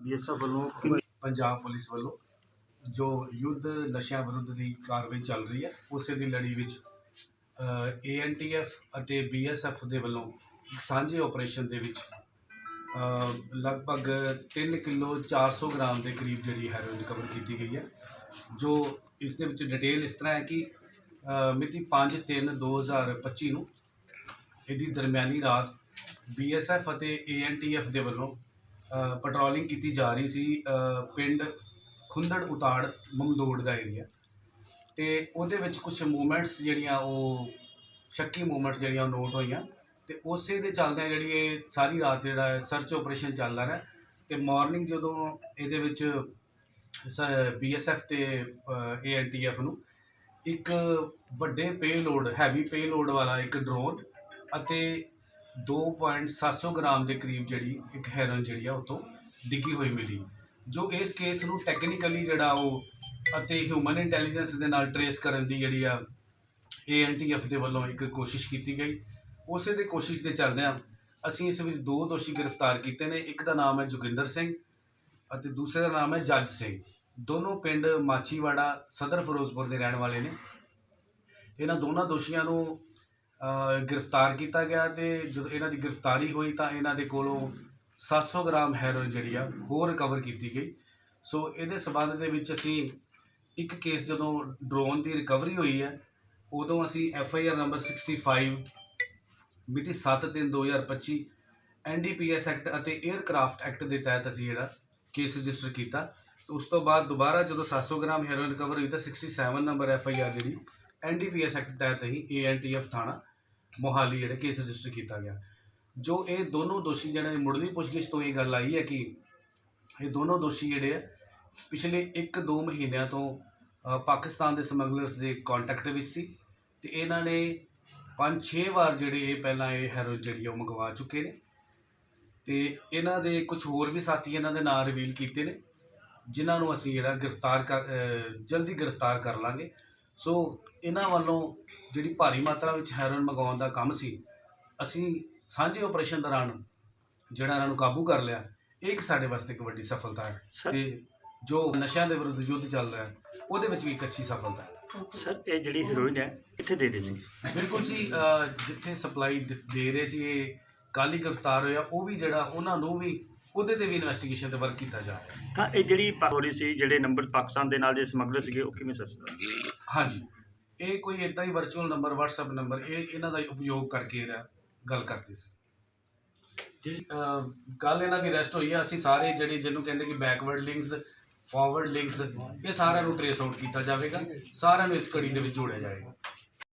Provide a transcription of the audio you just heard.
BSF ਵੱਲੋਂ Punjab police ਵੱਲੋਂ ਜੋ ਯੁੱਧ ਨਸ਼ਿਆਂ ਵਿਰੁੱਧ ਦੀ ਕਾਰਵਾਈ ਚੱਲ ਰਹੀ ਹੈ ਉਸੇ ਦੀ ਲੜੀ ਵਿੱਚ ਏਐਨਟੀਐਫ ਅਤੇ ਬੀਐਸਐਫ ਦੇ ਵੱਲੋਂ ਇੱਕ ਸਾਂਝੇ ਆਪਰੇਸ਼ਨ ਦੇ ਵਿੱਚ ਲਗਭਗ 3 ਕਿਲੋ 400 ਗ੍ਰਾਮ ਦੇ ਕਰੀਬ ਜਿਹੜੀ ਹੈਰੋਇਨ ਰਿਕਵਰ ਕੀਤੀ ਗਈ ਹੈ ਜੋ ਇਸ ਦੇ ਵਿੱਚ ਡਿਟੇਲ ਇਸ ਤਰ੍ਹਾਂ ਹੈ ਕਿ ਮਿਤੀ 5/3/2025 ਨੂੰ ਇਹਦੀ ਦਰਮਿਆਨੀ ਰਾਤ ਬੀਐਸਐਫ ਅਤੇ ਏਐਨਟੀਐਫ ਦੇ ਵੱਲੋਂ ਪੈਟਰੋਲਿੰਗ ਕੀਤੀ ਜਾ ਰਹੀ ਸੀ ਪਿੰਡ ਖੁੰਦੜ ਉਤਾੜ ਮਮਦੋੜ ਦਾ ਏਰੀਆ ਤੇ ਉਹਦੇ ਵਿੱਚ ਕੁਝ ਮੂਵਮੈਂਟਸ ਜਿਹੜੀਆਂ ਉਹ, ਸ਼ੱਕੀ ਮੂਵਮੈਂਟਸ ਜਿਹੜੀਆਂ ਉਹ ਨੋਟ ਹੋਈਆਂ। ਤੇ ਉਸੇ ਦੇ ਚੱਲਦਿਆਂ ਜਿਹੜੀ ਇਹ ਸਾਰੀ ਰਾਤ ਜਿਹੜਾ ਸਰਚ ਆਪਰੇਸ਼ਨ ਚੱਲਦਾ ਰਿਹਾ। ਤੇ ਮਾਰਨਿੰਗ ਜਦੋਂ ਇਹਦੇ ਵਿੱਚ ਬੀਐਸਐਫ ਤੇ ਏਐਨਟੀਐਫ ਨੂੰ ਇੱਕ ਵੱਡੇ ਪੇਲੋਡ ਹੈਵੀ ਪੇਲੋਡ ਵਾਲਾ ਇੱਕ ਡਰੋਨ ਅਤੇ 2.700 ਗ੍ਰਾਮ ਦੇ ਕਰੀਬ ਜਿਹੜੀ ਇੱਕ ਹੈਰੋਇਨ ਜਿਹੜੀ ਆ ਉਤੋਂ ਡਿੱਗੀ ਹੋਈ ਮਿਲੀ। ਜੋ ਇਸ ਕੇਸ ਨੂੰ ਟੈਕਨੀਕਲੀ ਜਿਹੜਾ ਉਹ ਅਤੇ ਹਿਊਮਨ ਇੰਟੈਲੀਜੈਂਸ ਦੇ ਨਾਲ ਟਰੇਸ ਕਰਨ ਦੀ ਜਿਹੜੀ ਆ ਏਐਨਟੀਐਫ ਦੇ ਵੱਲੋਂ ਇੱਕ ਕੋਸ਼ਿਸ਼ ਕੀਤੀ ਗਈ। ਉਸੇ ਦੇ ਕੋਸ਼ਿਸ਼ ਦੇ ਚੱਲਦਿਆਂ ਅਸੀਂ ਇਸ ਵਿੱਚ ਦੋ ਦੋਸ਼ੀ ਗ੍ਰਿਫਤਾਰ ਕੀਤੇ ਨੇ, ਇੱਕ ਦਾ ਨਾਮ ਹੈ ਜੋਗਿੰਦਰ ਸਿੰਘ ਅਤੇ ਦੂਸਰੇ ਦਾ ਨਾਮ ਹੈ ਜੱਜ ਸਿੰਘ। ਦੋਨੋਂ ਪਿੰਡ ਮਾਚੀਵਾੜਾ ਸਦਰ ਫਿਰੋਜ਼ਪੁਰ ਦੇ ਰਹਿਣ ਵਾਲੇ ਨੇ। ਇਹਨਾਂ ਦੋਨਾਂ ਦੋਸ਼ੀਆਂ ਨੂੰ ਗ੍ਰਿਫਤਾਰ ਕੀਤਾ ਗਿਆ ਤੇ ਜਦੋਂ ਇਹਨਾਂ ਦੀ ਗ੍ਰਿਫਤਾਰੀ ਹੋਈ ਤਾਂ ਇਹਨਾਂ ਦੇ ਕੋਲੋਂ 700 ਗ੍ਰਾਮ ਹੈਰੋਇਨ ਜਿਹੜੀ ਆ, ਹੋਰ ਰਿਕਵਰ ਕੀਤੀ ਗਈ। ਸੋ ਇਹਦੇ ਸਬੰਧ ਦੇ ਵਿੱਚ ਅਸੀਂ ਇੱਕ ਕੇਸ ਜਦੋਂ ਡਰੋਨ ਦੀ ਰਿਕਵਰੀ ਹੋਈ ਹੈ, ਉਦੋਂ ਅਸੀਂ ਐਫ ਆਈ ਆਰ ਨੰਬਰ 65 ਮਿਤੀ 7/3/2025 ਐਨਡੀਪੀਐਸ ਐਕਟ ਅਤੇ 에ਅਰਕ੍ਰਾਫਟ ਐਕਟ ਦੇ ਤਹਿਤ ਅਸੀਂ ਜਿਹੜਾ ਕੇਸ ਰਜਿਸਟਰ ਕੀਤਾ। ਉਸ ਤੋਂ ਬਾਅਦ ਦੁਬਾਰਾ ਜਦੋਂ 700 ਗ੍ਰਾਮ ਹੈਰੋਇਨ ਰਿਕਵਰ ਹੋਈ ਤਾਂ 67 ਨੰਬਰ ਐਫ ਆਈ ਆਰ ਜਿਹੜੀ N D P NDPS act ਤਹਿਤ ਹੀ ਏਐਨਟੀਐਫ ਥਾਣਾ ਮੋਹਾਲੀ ਜਿਹੜਾ ਕੇਸ ਰਜਿਸਟਰ ਕੀਤਾ ਗਿਆ। ਜੋ ਇਹ ਦੋਨੋਂ ਦੋਸ਼ੀ ਜਿਹੜੇ ਨੇ ਮੁੱਢਲੀ ਪੁੱਛਗਿੱਛ ਤੋਂ ਇਹ ਗੱਲ ਆਈ ਹੈ ਕਿ ਇਹ ਦੋਨੋਂ ਦੋਸ਼ੀ ਜਿਹੜੇ ਆ, ਪਿਛਲੇ 1-2 ਮਹੀਨਿਆਂ ਤੋਂ ਪਾਕਿਸਤਾਨ ਦੇ ਸਮਗਲਰਸ ਦੇ ਕੰਟੈਕਟ ਵਿੱਚ ਸੀ ਤੇ ਇਹਨਾਂ ਨੇ 5-6 ਵਾਰ ਜਿਹੜੇ ਇਹ ਪਹਿਲਾਂ ਇਹ ਹੈਰੋਇਨ ਜਿਹੜੀ ਉਹ ਮੰਗਵਾ ਚੁੱਕੇ ਨੇ। ਤੇ ਇਹਨਾਂ ਦੇ ਕੁਝ ਹੋਰ ਵੀ ਸਾਥੀ ਇਹਨਾਂ ਦੇ ਨਾਂ ਰਿਵੀਲ ਕੀਤੇ ਨੇ, ਜਿਨ੍ਹਾਂ ਨੂੰ ਅਸੀਂ ਜਿਹੜਾ ਗ੍ਰਿਫਤਾਰ ਕਰ ਜਲਦੀ ਗ੍ਰਿਫਤਾਰ ਕਰ ਲਾਂਗੇ। ਸੋ ਇਹਨਾਂ ਵੱਲੋਂ ਜਿਹੜੀ ਭਾਰੀ ਮਾਤਰਾ ਵਿੱਚ ਹੈਰੋਇਨ ਮੰਗਵਾਉਣ ਦਾ ਕੰਮ ਸੀ ਅਸੀਂ ਸਾਂਝੇ ਆਪਰੇਸ਼ਨ ਦੌਰਾਨ ਜਿਹੜਾ ਇਹਨਾਂ ਨੂੰ ਕਾਬੂ ਕਰ ਲਿਆ। ਇਹ ਇੱਕ ਸਾਡੇ ਵਾਸਤੇ ਇੱਕ ਵੱਡੀ ਸਫਲਤਾ ਹੈ ਤੇ ਜੋ ਨਸ਼ਿਆਂ ਦੇ ਵਿਰੁੱਧ ਯੁੱਧ ਚੱਲ ਰਿਹਾ ਹੈ ਉਹਦੇ ਵਿੱਚ ਵੀ ਇੱਕ ਅੱਛੀ ਸਫਲਤਾ ਹੈ। ਸਰ ਇਹ ਜਿਹੜੀ ਹੀਰੋਇਨ ਹੈ ਕਿੱਥੇ ਦੇ ਦੇ ਸੀ? ਬਿਲਕੁਲ ਜੀ ਜਿੱਥੇ ਸਪਲਾਈ ਦੇ ਰਹੇ ਸੀ ਇਹ ਕੱਲ੍ਹ ਹੀ ਗ੍ਰਿਫਤਾਰ ਹੋਇਆ ਉਹ ਵੀ ਜਿਹੜਾ ਉਹਨਾਂ ਨੂੰ ਵੀ ਉਹਦੇ ਤੇ ਵੀ ਇਨਵੈਸਟੀਗੇਸ਼ਨ ਤੇ ਵਰਕ ਕੀਤਾ ਜਾ ਰਿਹਾ ਤਾਂ ਇਹ ਜਿਹੜੀ ਹੋ ਰਹੀ ਸੀ ਜਿਹੜੇ ਨੰਬਰ ਪਾਕਿਸਤਾਨ ਦੇ ਨਾਲ ਜੇ ਸਮਗਲਰ ਸੀਗੇ ਉਹ ਕਿਵੇਂ ਸਰ? ਹਾਂਜੀ। ਇਹ ਕੋਈ ਇਦਾਂ ਹੀ ਵਰਚੁਅਲ ਨੰਬਰ WhatsApp ਨੰਬਰ ਇਹ ਇਹਨਾਂ ਦਾ ਉਪਯੋਗ ਕਰਕੇ ਇਹਦਾ ਗੱਲ ਕਰਦੇ ਸੀ। ਜੀ ਕੱਲ ਇਹਨਾਂ ਦੀ ਰੈਸਟ ਹੋਈ ਆ, ਅਸੀਂ ਸਾਰੇ ਜਿਹੜੇ ਜਿਹਨੂੰ ਕਹਿੰਦੇ ਕਿ ਬੈਕਵਰਡ ਲਿੰਕਸ ਫਾਰਵਰਡ ਲਿੰਕਸ ਇਹ ਸਾਰਿਆਂ ਨੂੰ ਟਰੇਸ ਆਊਟ ਕੀਤਾ ਜਾਵੇਗਾ। ਸਾਰਿਆਂ ਨੂੰ ਇਸ ਕੜੀ ਦੇ ਵਿੱਚ ਜੋੜਿਆ ਜਾਏਗਾ